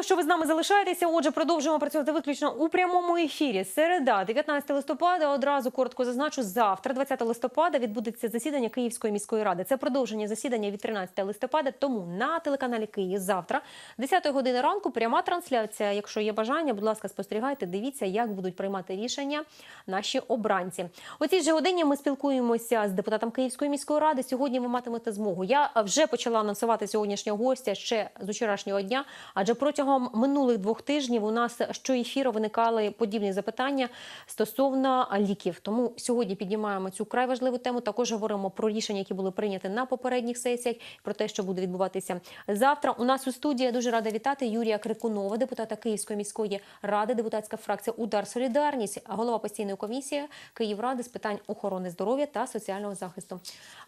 Дякую, що ви з нами залишаєтеся. Отже, продовжуємо працювати виключно у прямому ефірі. Середа, 19 листопада. Одразу коротко зазначу. Завтра, 20 листопада, відбудеться засідання Київської міської ради. Це продовження засідання від 13 листопада. Тому на телеканалі Київ завтра, 10 години ранку, пряма трансляція. Якщо є бажання, будь ласка, спостерігайте, дивіться, як будуть приймати рішення наші обранці. У цій же годині ми спілкуємося з депутатом Київської міської ради. Сьогодні ви матимете змогу. Я вже почала анонсувати сьогоднішнього гостя ще з вчорашнього дня, адже протягом минулих двох тижнів у нас щоефіру виникали подібні запитання стосовно ліків. Тому сьогодні піднімаємо цю край важливу тему. Також говоримо про рішення, які були прийняті на попередніх сесіях, про те, що буде відбуватися завтра. У нас у студії я дуже рада вітати Юрія Крикунова, депутата Київської міської ради, депутатська фракція Удар Солідарність, голова постійної комісії Київради з питань охорони здоров'я та соціального захисту.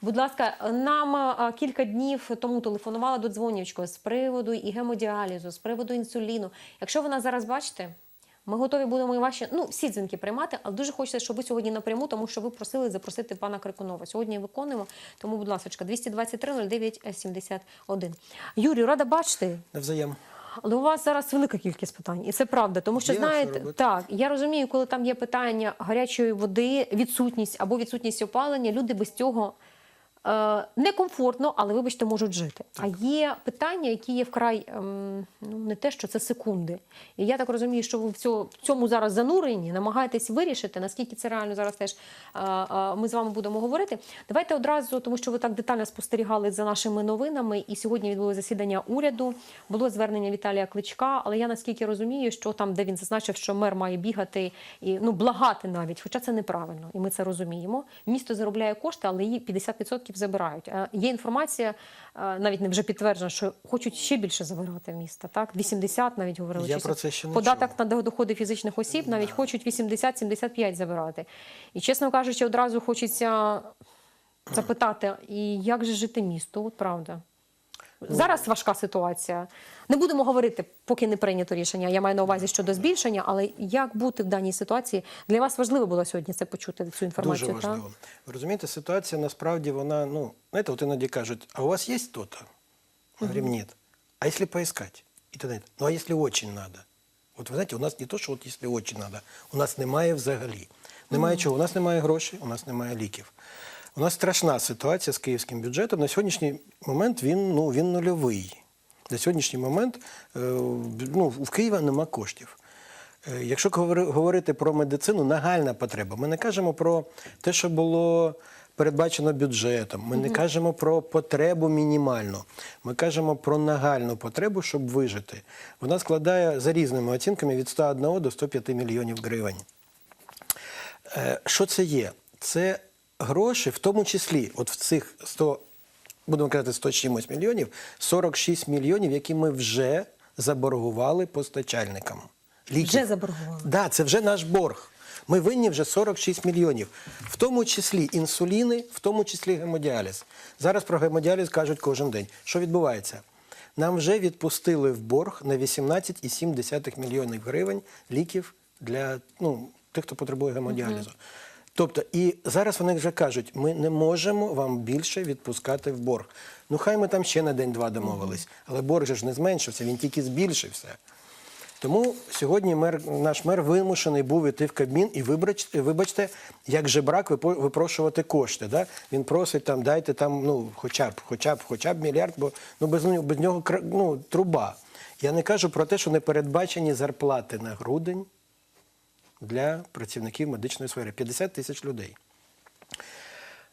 Будь ласка, нам кілька днів тому телефонувала до дзвонівчко з приводу і гемодіалізу, з приводу інсуліну. Якщо ви нас зараз бачите. Ми готові будемо і ваші ну всі дзвінки приймати, але дуже хочеться, щоб ви сьогодні напряму, тому що ви просили запросити пана Крикунова. Сьогодні виконуємо. Тому, будь ласка, 223 09 71. Юрію, рада бачити. Навзаєм. Але у вас зараз велика кількість питань, і це правда. Тому що Є, знаєте, так я розумію, коли там є питання гарячої води, відсутність або відсутність опалення, люди без цього. Е, Некомфортно, але вибачте, можуть жити. А є питання, які є вкрай ем, ну не те, що це секунди. І я так розумію, що ви в цьому, зараз занурені, намагаєтесь вирішити, наскільки це реально зараз теж е, е, ми з вами будемо говорити. Давайте одразу, тому що ви так детально спостерігали за нашими новинами, і сьогодні відбулося засідання уряду. Було звернення Віталія Кличка, але я наскільки розумію, що там, де він зазначив, що мер має бігати і ну благати навіть, хоча це неправильно, і ми це розуміємо. Місто заробляє кошти, але її 50% забирають. А Є інформація, е, навіть не вже підтверджена, що хочуть ще більше забирати міста. Так, 80 навіть говорили. Я про це ще не податок чув. на доходи фізичних осіб навіть хочуть 80-75 забирати. І чесно кажучи, одразу хочеться запитати, і як же жити місту? От правда. Зараз важка ситуація. Не будемо говорити, поки не прийнято рішення. Я маю на увазі щодо збільшення, але як бути в даній ситуації? Для вас важливо було сьогодні це почути цю інформацію. Дуже так? важливо. Ви розумієте, ситуація насправді вона, ну, знаєте, от іноді кажуть, а у вас є то-то? Мы говорим, нет. А если поискать? И тогда, ну а если очень надо? От ви знаєте, у нас не то, що от якщо очень надо, у нас немає взагалі. Немає чого. У нас немає грошей, у нас немає ліків. У нас страшна ситуація з київським бюджетом. На сьогоднішній момент він, ну, він нульовий. На сьогоднішній момент е, ну, в Києва нема коштів. Е, Якщо говорити про медицину, нагальна потреба. Ми не кажемо про те, що було передбачено бюджетом. Ми не кажемо про потребу мінімальну. Ми кажемо про нагальну потребу, щоб вижити. Вона складає за різними оцінками від 101 до 105 мільйонів гривень. Е, Що це є? Це гроші, в тому числі, от в цих 100, будемо казати, 100 чимось мільйонів, 46 мільйонів, які ми вже заборгували постачальникам. Ліків. Вже заборгували? Да, це вже наш борг. Ми винні вже 46 мільйонів, в тому числі інсуліни, в тому числі гемодіаліз. Зараз про гемодіаліз кажуть кожен день. Що відбувається? Нам вже відпустили в борг на 18,7 мільйонів гривень ліків для ну, тих, хто потребує гемодіалізу. Тобто, і зараз вони вже кажуть, ми не можемо вам більше відпускати в борг. Ну, хай ми там ще на день-два домовились, але борг же ж не зменшився, він тільки збільшився. Тому сьогодні мер, наш мер вимушений був іти в Кабмін і вибач, вибачте, як жебрак випо- випрошувати кошти. Да? Він просить там, дайте там, ну, хоча б, хоча б, хоча б мільярд, бо ну, без, нього- без нього ну, труба. Я не кажу про те, що не передбачені зарплати на грудень для працівників медичної сфери. 50 тисяч людей.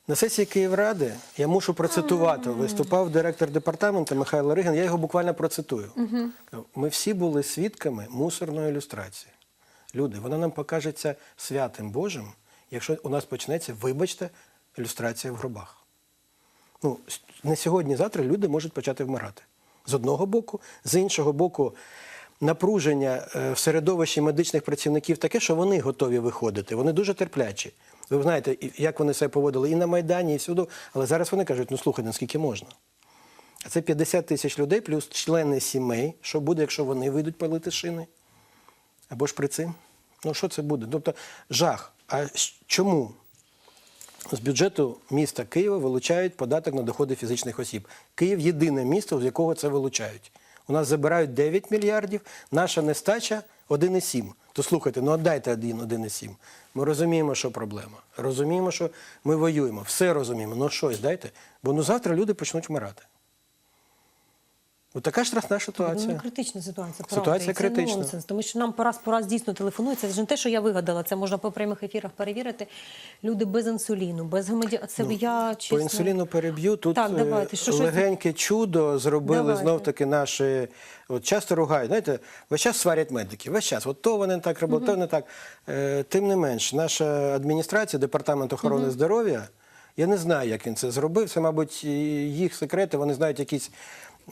На сесії Київради я мушу процитувати. Виступав директор департаменту Михайло Ригин. Я його буквально процитую. Ми всі були свідками мусорної ілюстрації. Люди, вона нам покажеться святим Божим, якщо у нас почнеться, вибачте, ілюстрація в гробах. Ну, не сьогодні, завтра люди можуть почати вмирати. З одного боку, з іншого боку, напруження е, в середовищі медичних працівників таке, що вони готові виходити. Вони дуже терплячі. Ви знаєте, як вони себе поводили і на Майдані, і всюди. Але зараз вони кажуть, ну слухай, наскільки можна. А це 50 тисяч людей, плюс члени сімей. Що буде, якщо вони вийдуть палити шини? Або ж при цим? Ну, що це буде? Тобто, жах. А чому? З бюджету міста Києва вилучають податок на доходи фізичних осіб. Київ єдине місто, з якого це вилучають. У нас забирають 9 мільярдів, наша нестача 1,7. То слухайте, ну отдайте 1,7. Ми розуміємо, що проблема. Розуміємо, що ми воюємо. Все розуміємо. Ну щось дайте. Бо ну завтра люди почнуть вмирати. От така ж страшна Ну, критична ситуація. Ситуація правда, і це критична. нонсенс, тому що нам по раз по раз дійсно телефонують. Це вже не те, що я вигадала. Це можна по прямих ефірах перевірити. Люди без інсуліну, без гемоді... Це я чесно... Ну, По інсуліну переб'ю. Тут Так, е, давайте. Що- що- легеньке чудо зробили Давайте. знов таки наші. От часто ругають, знаєте, весь час сварять медики. Весь час. От то вони так робили, то не так. Е, тим не менш, наша адміністрація, департамент охорони здоров'я. Я не знаю, як він це зробив. Це, мабуть, їх секрети. Вони знають якісь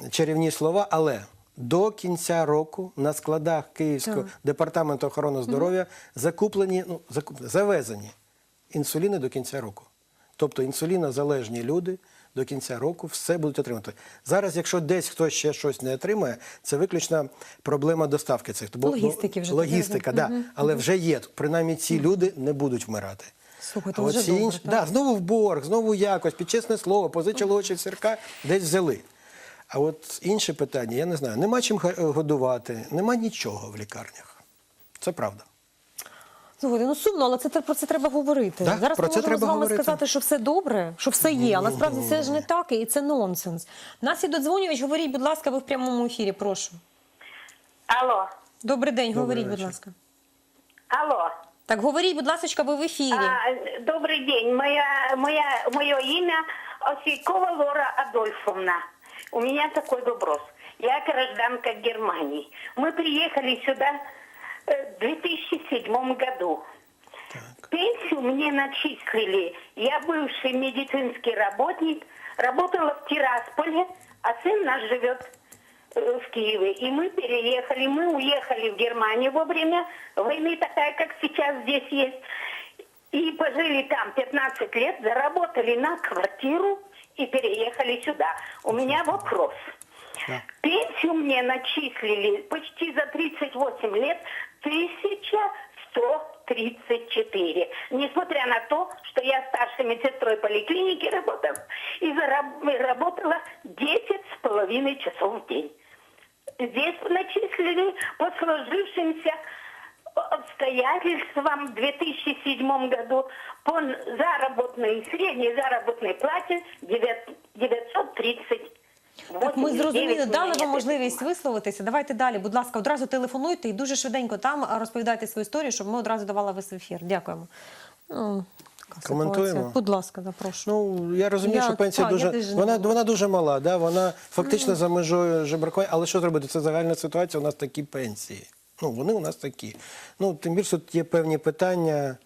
чарівні слова, але. До кінця року на складах Київського Так. департаменту охорони здоров'я закуплені, ну закуплені, завезені інсуліни до кінця року. Тобто інсулінозалежні люди до кінця року все будуть отримати. Зараз, якщо десь хтось ще щось не отримає, це виключно проблема доставки цих. Бо- Логістики вже, Логістика, так, да. Але вже є. Принаймні ці люди не будуть вмирати. Слухайте, вже добре, інші, так. да, знову в борг, знову якось, під чесне слово, позичили очі сірка, десь взяли. А от інше питання, я не знаю, нема чим годувати, нема нічого в лікарнях. Це правда. Слухайте, ну сумно, але це про це треба говорити. Да, Зараз про ми це можемо треба з вами говорити. сказати, що все добре, що все є, але насправді це ж не так і це нонсенс. Нас є додзвонювач, говоріть, будь ласка, ви в прямому ефірі, прошу. Алло, Добрий день, говоріть, будь ласка. алло. Так, говоріть, будь ласка, ви в ефірі. А, добрый день. Моя, моя, мое имя Осейкова Лора Адольфовна. У меня такой вопрос. Я гражданка Германии. Мы приехали сюда э, в 2007 году. Пенсию мне начислили. Я бывший медицинский работник, работала в Тирасполе, а сын наш живет э, в Киеве. И мы переехали, мы уехали в Германию во время войны, такая, как сейчас здесь есть. И пожили там 15 лет, заработали на квартиру и переехали сюда. У меня вопрос. Да. Пенсию мне начислили почти за 38 лет 1134. Несмотря на то, что я старшей медсестрой поликлиники работала и зараб- работала 10 с половиной часов в день. Здесь начислили по сложившимся обстоятельствам в 2007 году по заработной, средней заработной плате 9 930. Так ми зрозуміли, дали вам можливість. висловитися. Давайте далі, будь ласка, одразу телефонуйте і дуже швиденько там розповідайте свою історію, щоб ми одразу давали вас в ефір. Дякуємо. Ну, така Коментуємо? ситуація. Будь ласка, запрошую. Ну я розумію, Я- що пенсія так, я дуже вона, дуже мала. Да? Вона фактично за межою жебракування. Але що зробити? Це загальна ситуація. У нас такі пенсії. Ну вони у нас такі. Ну тим більше тут є певні питання.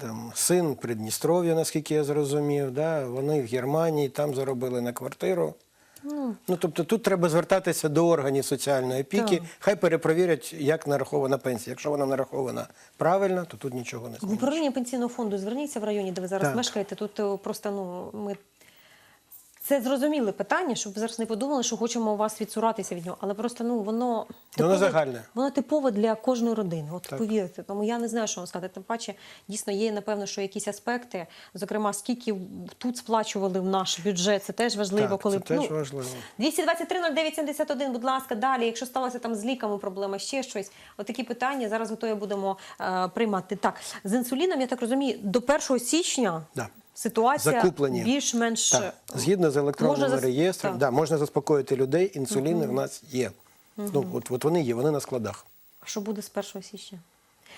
Там син Придністров'я, наскільки я зрозумів, да? вони в Германії там заробили на квартиру. Ну, тобто тут треба звертатися до органів соціальної опіки, Так. хай перепровірять, як нарахована пенсія. Якщо вона нарахована правильно, то тут нічого не В управління пенсійного фонду зверніться в районі, де ви зараз Так. мешкаєте. Тут е, просто ну ми. Це зрозуміле питання, щоб ви зараз не подумали, що хочемо у вас відсуратися від нього. Але просто ну воно Воно загальне. Воно типове для кожної родини. От Так. повірте. Тому я не знаю, що вам сказати. Тим паче, дійсно є напевно, що якісь аспекти, зокрема, скільки тут сплачували в наш бюджет. Це теж важливо, Так, коли це теж ну, важливо. 223 0971, будь ласка, далі. Якщо сталося там з ліками проблема, ще щось. Отакі питання зараз готові будемо е, приймати. Так, з інсуліном, я так розумію, до 1 січня Да. Ситуація Закуплені. більш-менш Так, згідно з електронним Можна зас- реєстром, так. да, можна заспокоїти людей, інсуліни в нас є. Ну, от, от вони є, вони на складах. А що буде з 1 січня?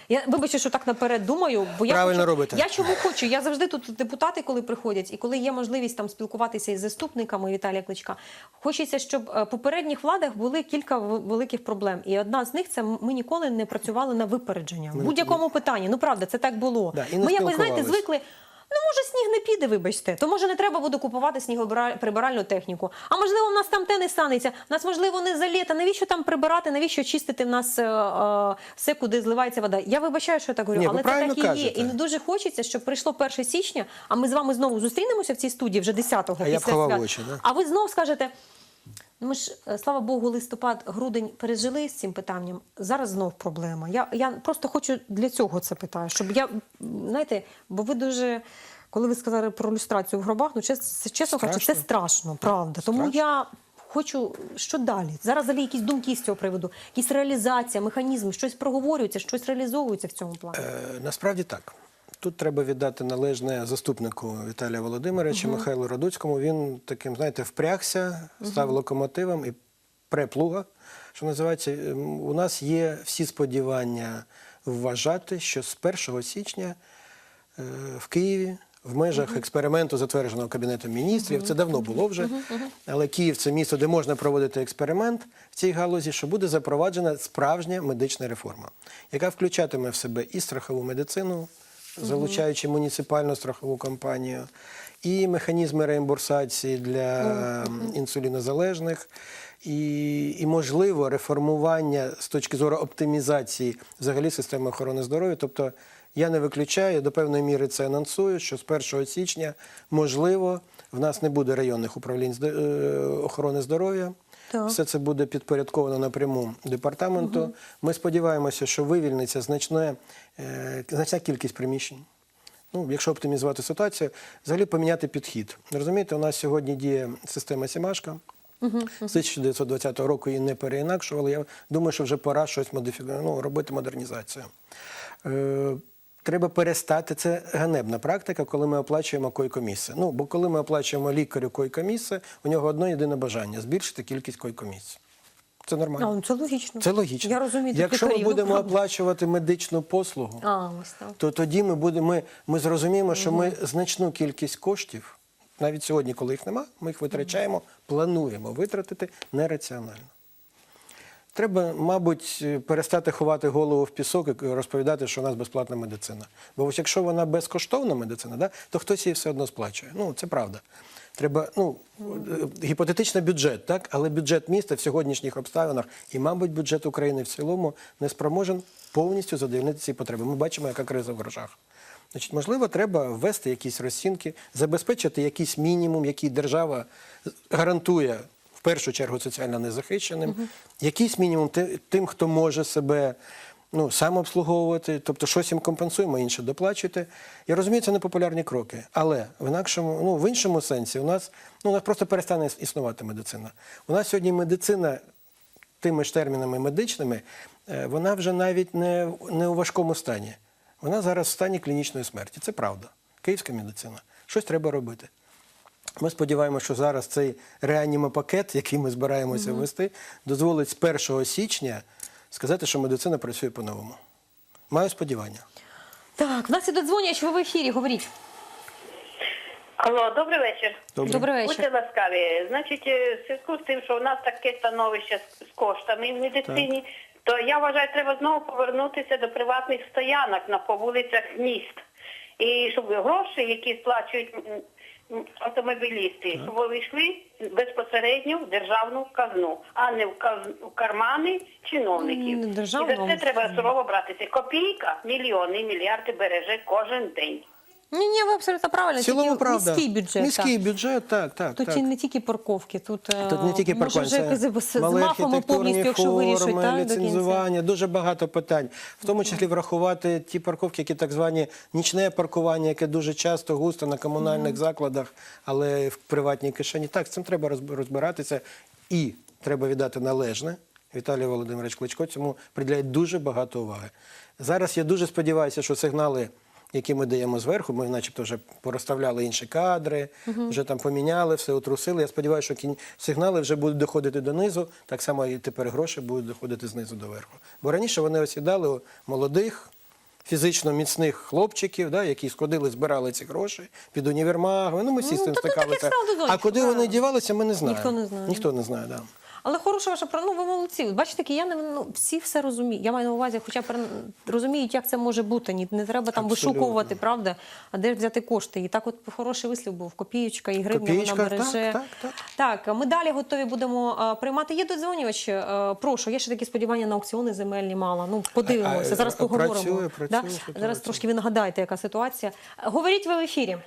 Я вибачте, що так наперед думаю, бо я Правильно хочу, робите. Я чому хочу? Я завжди тут депутати, коли приходять, і коли є можливість там спілкуватися із заступниками Віталія Кличка, хочеться, щоб е, попередніх владах були кілька великих проблем. І одна з них це ми ніколи не працювали на випередження в будь-якому питанні. Ну правда, це так було. Да, і ми якось знаєте, звикли. Ну, може, сніг не піде, вибачте. То може не треба буде купувати снігоприбиральну техніку. А можливо, в нас там те не станеться. Нас можливо не заліта. Навіщо там прибирати? Навіщо чистити в нас е, е, все, куди зливається вода? Я вибачаю, що я так говорю, Ні, ви але це правильно так і є. кажете. І не дуже хочеться, щоб прийшло 1 січня, а ми з вами знову зустрінемося в цій студії вже 10-го А я б після ховав свят. очі, да? А ви знов скажете. Ну, ми ж, е, слава Богу, листопад, грудень пережили з цим питанням. Зараз знов проблема. Я, я просто хочу для цього це питаю, щоб я, знаєте, бо ви дуже, коли ви сказали про люстрацію в гробах, ну чесно, чесно кажучи, це Страшно. страшно, правда. Тому Страшно. я хочу, що далі? Зараз взагалі якісь думки з цього приводу, якісь реалізація, механізми, щось проговорюється, щось реалізовується в цьому плані. Е, Насправді так. Тут треба віддати належне заступнику Віталія Володимировича Михайлу Радуцькому. Він таким, знаєте, впрягся, став локомотивом і преплуга, що називається. Ем, У нас є всі сподівання вважати, що з 1 січня е, в Києві. В межах експерименту, затвердженого Кабінетом міністрів, це давно було вже, але Київ це місто, де можна проводити експеримент в цій галузі, що буде запроваджена справжня медична реформа, яка включатиме в себе і страхову медицину, залучаючи муніципальну страхову компанію, і механізми реімбурсації для інсулінозалежних, і, і можливо реформування з точки зору оптимізації взагалі системи охорони здоров'я. Тобто я не виключаю, до певної міри це анонсую, що з 1 січня можливо в нас не буде районних управлінь е, охорони здоров'я. Все це буде підпорядковано напряму департаменту. Ми сподіваємося, що вивільниться значне, е, значна кількість приміщень. Ну, якщо оптимізувати ситуацію, взагалі поміняти підхід. Розумієте, у нас сьогодні діє система Сімашка. З 1920 року її не переінакшували. Я думаю, що вже пора щось модифікувати, ну, робити модернізацію. Треба перестати. Це ганебна практика, коли ми оплачуємо койкомісце. Ну, бо коли ми оплачуємо лікарю койкомісце, у нього одне єдине бажання збільшити кількість койкомісць. Це нормально. А, ну, це логічно. Це логічно. Я розумію, Якщо ми ну, будемо правда. оплачувати медичну послугу, А, ось так. то тоді ми будемо, ми, ми зрозуміємо, що ми значну кількість коштів, навіть сьогодні, коли їх нема, ми їх витрачаємо, плануємо витратити нераціонально. Треба, мабуть, перестати ховати голову в пісок і розповідати, що у нас безплатна медицина. Бо ось якщо вона безкоштовна медицина, да, то хтось її все одно сплачує. Ну, це правда. Треба, ну, е, гіпотетично бюджет, так? але бюджет міста в сьогоднішніх обставинах і, мабуть, бюджет України в цілому не спроможен повністю задовольнити ці потреби. Ми бачимо, яка криза в грошах. Значить, можливо, треба ввести якісь розцінки, забезпечити якийсь мінімум, який держава гарантує в першу чергу соціально незахищеним, якийсь мінімум тим, хто може себе ну, сам обслуговувати, тобто щось їм компенсуємо, інше доплачуйте. Я розумію, це непопулярні кроки, але в інакшому, ну, в іншому сенсі у нас, ну, у нас просто перестане існувати медицина. У нас сьогодні медицина тими ж термінами медичними, е, вона вже навіть не, не у важкому стані. Вона зараз в стані клінічної смерті. Це правда. Київська медицина. Щось треба робити. Ми сподіваємося, що зараз цей реанімопакет, який ми збираємося ввести, дозволить з 1 січня сказати, що медицина працює по-новому. Маю сподівання. Так, в нас іде дзвонять, ви в ефірі, говоріть. Алло, добрий вечір. Добрий вечір. Будьте ласкаві. Значить, е, в зв'язку з тим, що у нас таке становище з- з коштами в медицині, то я вважаю, треба знову повернутися до приватних стоянок на по вулицях міст. І щоб гроші, які сплачують м, автомобілісти, щоб йшли безпосередньо в державну казну, а не в, каз- в кармани чиновників. М, І за це треба сурово братися. Копійка, мільйони, мільярди береже кожен день. Ні, ні, ви абсолютно правильно. В цілому тільки правда. Міський бюджет. Міський бюджет, так, так. Тут так. і не тільки парковки, тут, е, Тут не тільки може паркування, вже з мафами повністю, якщо до кінця. ліцензування, дуже багато питань. В тому числі врахувати ті парковки, які так звані нічне паркування, яке дуже часто густо на комунальних закладах, але в приватній кишені. Так, з цим треба розбиратися і треба віддати належне. Віталій Володимирович Кличко цьому приділяє дуже багато уваги. Зараз я дуже сподіваюся, що сигнали які ми даємо зверху. Ми, начебто, вже порозставляли інші кадри, вже там поміняли, все отрусили. Я сподіваюся, що кін- сигнали вже будуть доходити донизу. Так само і тепер гроші будуть доходити знизу до верху. Бо раніше вони осідали у молодих. Фізично міцних хлопчиків, да, які сходили, збирали ці гроші під універмагами. Ну, ми всі Ну, з цим та стикалися. А куди вони дівалися, ми не знаємо. Ніхто не знає. Ніхто не знає, да. Але хороша ваша про- ну, ви молодці. Бачите, кияни ну, всі все розуміють. Я маю на увазі, хоча б розуміють, як це може бути. Ні, не треба там Абсолютно. вишукувати, правда, а де ж взяти кошти. І так, от хороший вислів був: копієчка і гривня Копієчка, вона береже. так, так, так. Так, ми далі готові будемо а, приймати. Є додзвонювач. А, прошу, є ще такі сподівання на аукціони земельні мало. Ну, подивимося. Зараз поговоримо. працює, працює да? Зараз трошки ви нагадаєте, яка ситуація. Говоріть ви в ефірі.